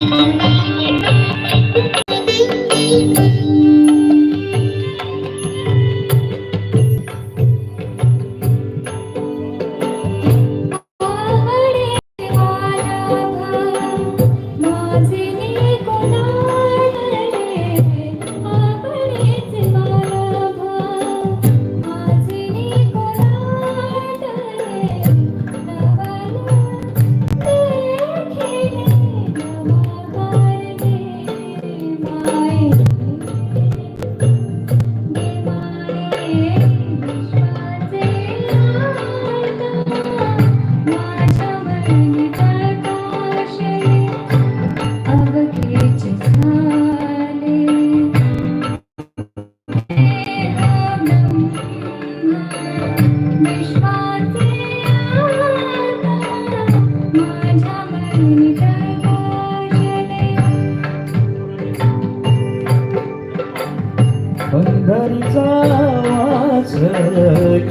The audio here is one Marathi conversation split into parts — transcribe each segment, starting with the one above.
Thank you. पंढरीचा वास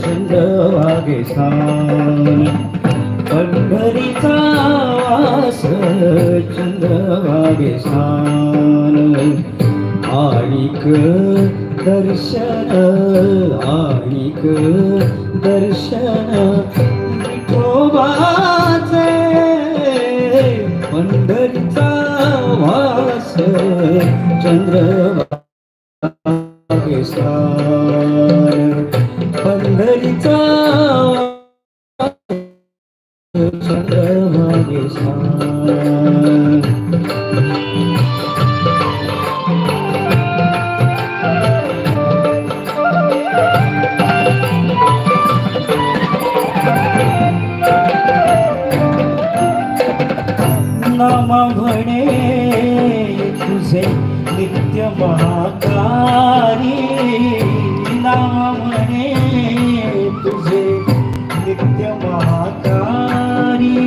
चंद्रवागे स्थान. पंढरीचा वास चंद्रवागे स्थान. आणिक दर्शन आणिक दर्शन. विठोबाचे पंढरीचा वास चंद्रवा पाकिस्तान पंढरीचा चंद्रभागेशान नाम म्हणे तुझे महाकारी नाम म्हणे तुझे. नित्य महाकारी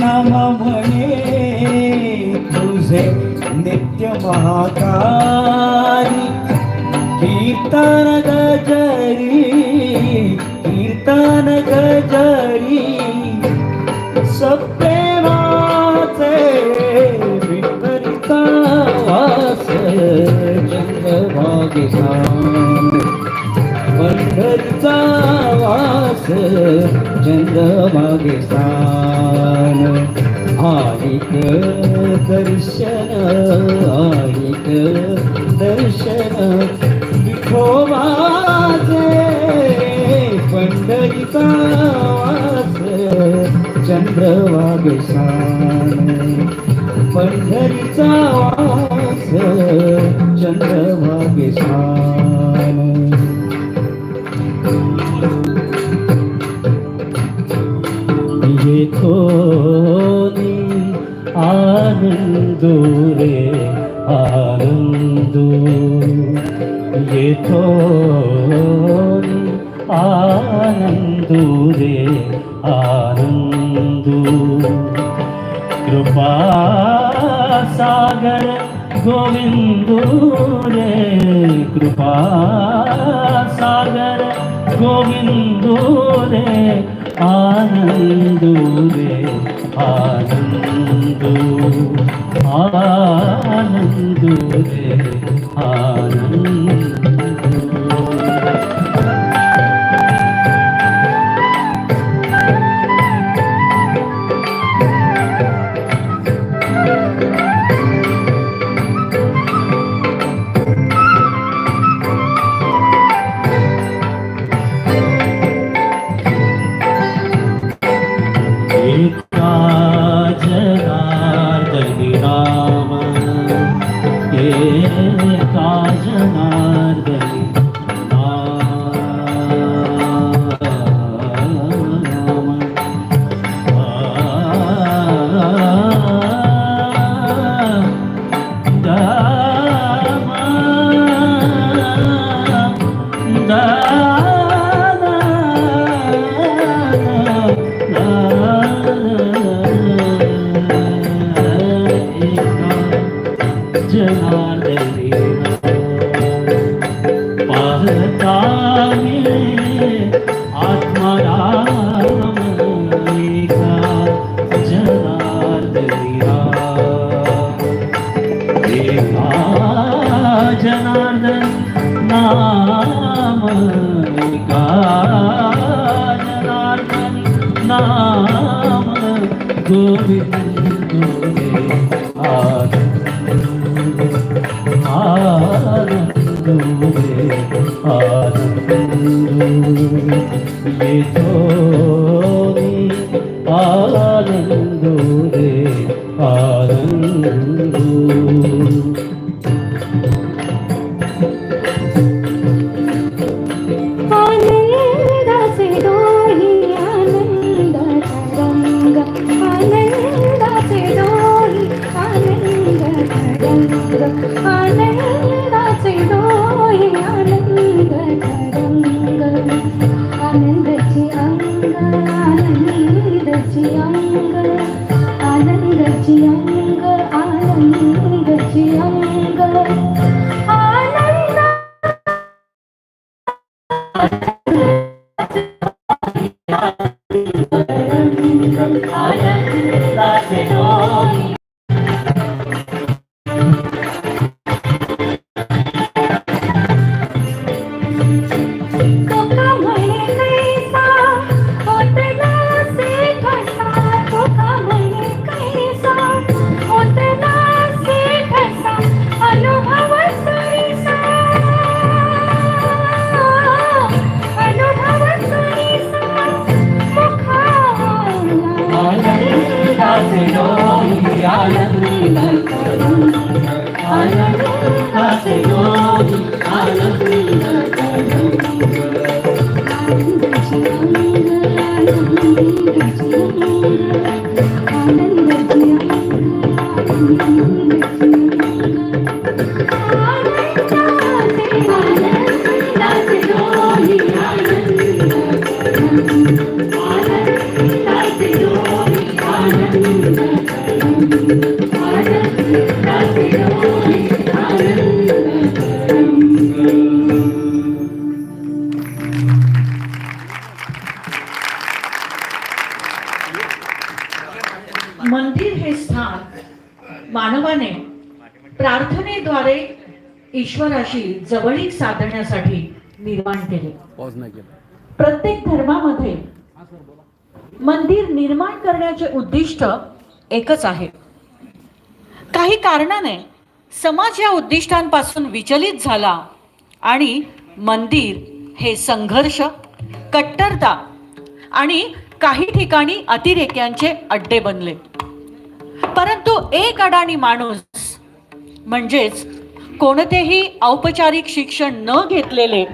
नाम म्हणे तुझे. नित्य महाकारी कीर्तन गजरी कीर्तन गजरी. सप्रेमाचे विपरीता वास चंद्रभागे पंढरीचा वास चंद्रभागिसान स्थान आलिक दर्शन आलिक दर्शन. विठोबाचे चंद्रवागे पंढरीचा वास चंद्रभागे स्थान येथोनी आनंदो रे आनंदो येतो आनंदो रे आनंदो कृपा सागर गोविंदो रे कृपा सागर गोविंदो रे आनंदो रे आनंदो जनार्दने पाहता मी आत्माराम जनार्दनिया देवा जनार्दन नाम जनार्दन ये आनंद ईश्वराशी जवळीक साधण्यासाठी निर्माण केले. प्रत्येक धर्मामध्ये मंदिर निर्माण करण्याचे उद्दिष्ट एकच आहे. काही कारणाने समाज या उद्दिष्टांपासून विचलित झाला आणि मंदिर हे संघर्ष कट्टरता आणि काही ठिकाणी अतिरेक्यांचे अड्डे बनले. परंतु एक अडाणी माणूस म्हणजेच कोणतेही औपचारिक शिक्षण न घेतलेले